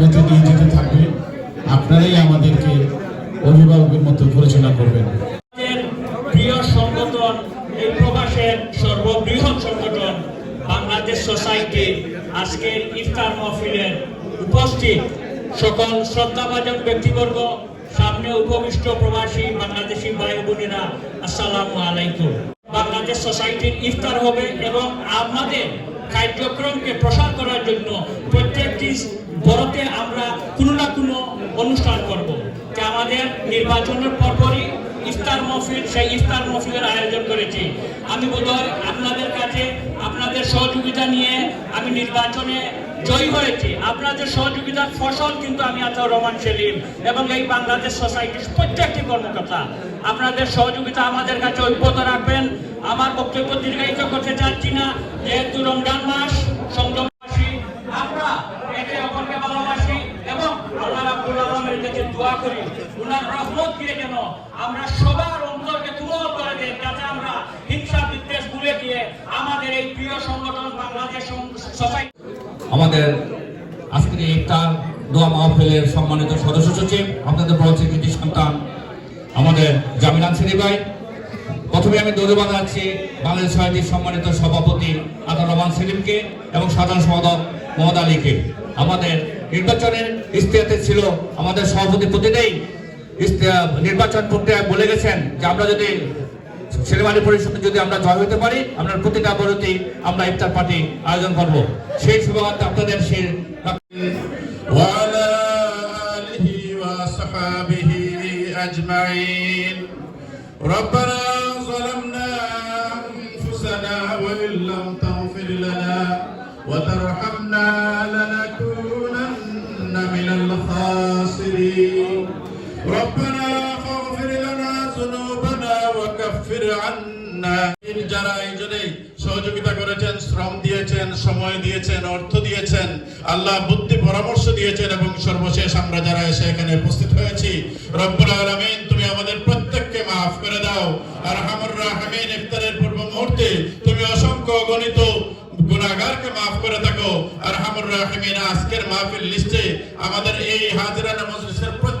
পথে নিয়ে যেতে থাকবে আপনারাই আমাদেরকে অভিভাবকের মতো পরিচালনা করবেন। বাংলাদেশ সকল ব্যক্তিবর্গ, সামনে প্রবাসী সোসাইটির ইফতার হবে এবং আমাদের কার্যক্রমকে প্রসার করার জন্য প্রত্যেকটি বড়তে আমরা কোনো না কোনো অনুষ্ঠান করব। যা আমাদের নির্বাচনের পরপরই ইফতার মহফিল, সেই ইফতার মহফিলের আয়োজন করেছি। আমি বোধহয় আপনাদের কাছে আপনাদের সহযোগিতা নিয়ে আমি নির্বাচনে জয়ী হয়েছি। আপনাদের সহযোগিতার ফসল কিন্তু আমি আতাউর রহমান সেলিম এবং এই বাংলাদেশ সোসাইটির প্রত্যেকটি কর্মকর্তা। আপনাদের সহযোগিতা আমাদের কাছে ঐক্যত রাখবেন। আমার বক্তব্য দীর্ঘায়িত করতে চাচ্ছি না। যেহেতু রমজান মাস করি। উনার রহমত দিয়ে যেন আমরা সবার অন্তরকে তুমল করে দেন যাতে আমরা হিংসা বিদ্বেষ ভুলে গিয়ে আমাদের এই প্রিয় সংগঠন বাংলাদেশ সোসাইটি আমাদের আজকের ইফতার দোয়া মাহফিলের সম্মানিত সদস্য সচিব, আপনাদের বড় কৃতি সন্তান আমাদের জামিল আনসারি ভাই। প্রথমে আমি ধন্যবাদ জানাচ্ছি বাংলাদেশ সমিতির সম্মানিত সভাপতি আদর রহমান সেলিমকে এবং সাধারণ সম্পাদক মোহাম্মদ আলীকে। আমাদের নির্বাচনের ইস্তেহাতে ছিল আমাদের সভাপতি প্রতিটাই ইস্তে- নির্বাচন প্রক্রিয়ায় বলে গেছেন যে আমরা যদি সেরেমানি পরিষদে যদি আমরা জয় হতে পারি আমরা প্রতিটা বড়তেই আমরা ইফতার পার্টি আয়োজন করব সেই শুভকামনা আপনাদের সেই وعلى آله وصحابه أجمعين ربنا ظلمنا أنفسنا وإن لم تغفر لنا وترحمنا ربنا فاغفر لنا ذنوبنا وكفر عنا যারা এই জন্যে সহযোগিতা করেছেন শ্রম দিয়েছেন সময় দিয়েছেন অর্থ দিয়েছেন আল্লাহ বুদ্ধি পরামর্শ দিয়েছেন এবং সর্বশেষ আমরা যারা এসে এখানে উপস্থিত হয়েছি রব্বুল আলামিন তুমি আমাদের প্রত্যেককে মাফ করে দাও আর হামুর রাহমিন ইফতারের পূর্ব মুহূর্তে তুমি অসংখ্য গণিত গুনাহগারকে মাফ করে থাকো আর হামুর রাহমিন আজকের মাহফিল লিস্টে আমাদের এই হাজিরানা মজলিসের প্রত্যেকের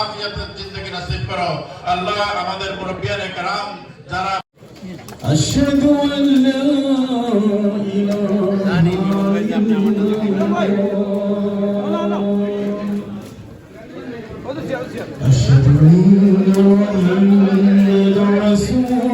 আফিয়াতের জিন্দেগি নসিব করো আল্লাহ আমাদের মুরব্বিয়ানে کرام যারা أشهد أن لا إله إلا الله أشهد أن محمدا